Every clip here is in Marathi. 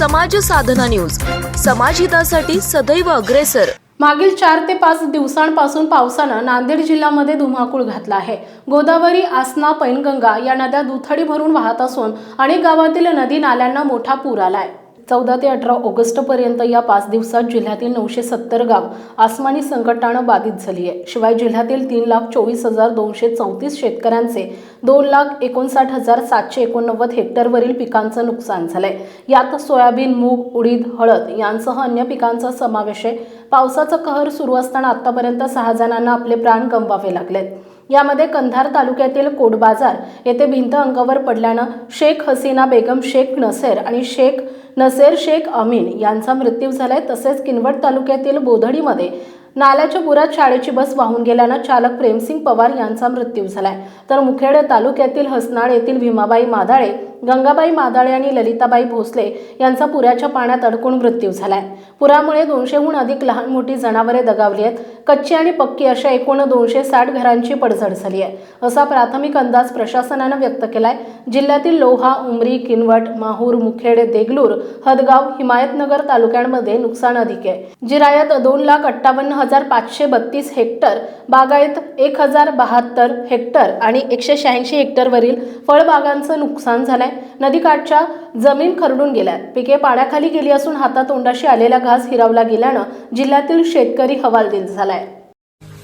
समाज साधना न्यूज. समाजहितासाठी सदैव अग्रेसर. मागील चार ते पाच दिवसांपासून पावसानं नांदेड जिल्ह्यामध्ये धुमाकूळ घातला आहे. गोदावरी आसना पैनगंगा या नद्या दुथडी भरून वाहत असून अनेक गावातील नदी नाल्यांना मोठा पूर आलाय. चौदा ते अठरा ऑगस्टपर्यंत या पाच दिवसात जिल्ह्यातील नऊशे सत्तर गाव आसमानी संकटानं बाधित झाली आहे. शिवाय जिल्ह्यातील तीन लाख चोवीस हजार दोनशे चौतीस शेतकऱ्यांचे दोन लाख एकोणसाठ हजार सातशे एकोणनव्वद हेक्टरवरील पिकांचं नुकसान झालंय. यात सोयाबीन मूग उडीद हळद यांसह अन्य पिकांचा समावेश आहे. पावसाचा कहर सुरू असताना आतापर्यंत सहा जणांना आपले प्राण गमवावे लागलेत. यामध्ये कंधार तालुक्यातील कोडबाजार येथे भिंत अंगावर पडल्यानं शेख हसीना बेगम शेख नसेर आणि शेख नसेर शेख अमीन यांचा मृत्यू झालाय. तसेच किनवट तालुक्यातील बोधडीमध्ये नाल्याच्या पुरात शाळेची बस वाहून गेल्यानं चालक प्रेमसिंग पवार यांचा मृत्यू झालाय. तर मुखेड तालुक्यातील हसनाळ येथील भीमाबाई मादाळे गंगाबाई मादाळे आणि ललिताबाई भोसले यांचा पुराच्या पाण्यात अडकून मृत्यू झालाय. पुरामुळे दोनशेहून अधिक लहान मोठी जनावरे दगावली आहेत. कच्ची आणि पक्की अशा एकूण दोनशे साठ घरांची पडझड झाली आहे. असा प्राथमिक अंदाज प्रशासनानं व्यक्त केलाय. जिल्ह्यातील लोहा उमरी किनवट माहूर मुखेड देगलूर हदगाव हिमायतनगर तालुक्यांमध्ये नुकसान अधिक आहे. जिरायत दोन लाख अठ्ठावन्न हजार पाचशे बत्तीस हेक्टर बागायत एक हजार बहात्तर हेक्टर आणि एकशे शहाऐंशी हेक्टरवरील फळबागांचं नुकसान झालंय. नदीकाठच्या जमीन खरडून गेल्या पिके पाण्याखाली गेली असून हातातोंडाशी आलेला घास हिरावला गेल्यानं जिल्ह्यातील शेतकरी हवालदिल झालाय.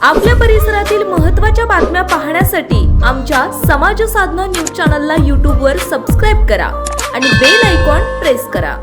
आपल्या परिसरातील महत्त्वाच्या बातम्या पाहण्यासाठी आमच्या समाज साधना न्यूज चॅनलला यूट्यूबवर सबस्क्राईब करा आणि बेल आयकॉन प्रेस करा.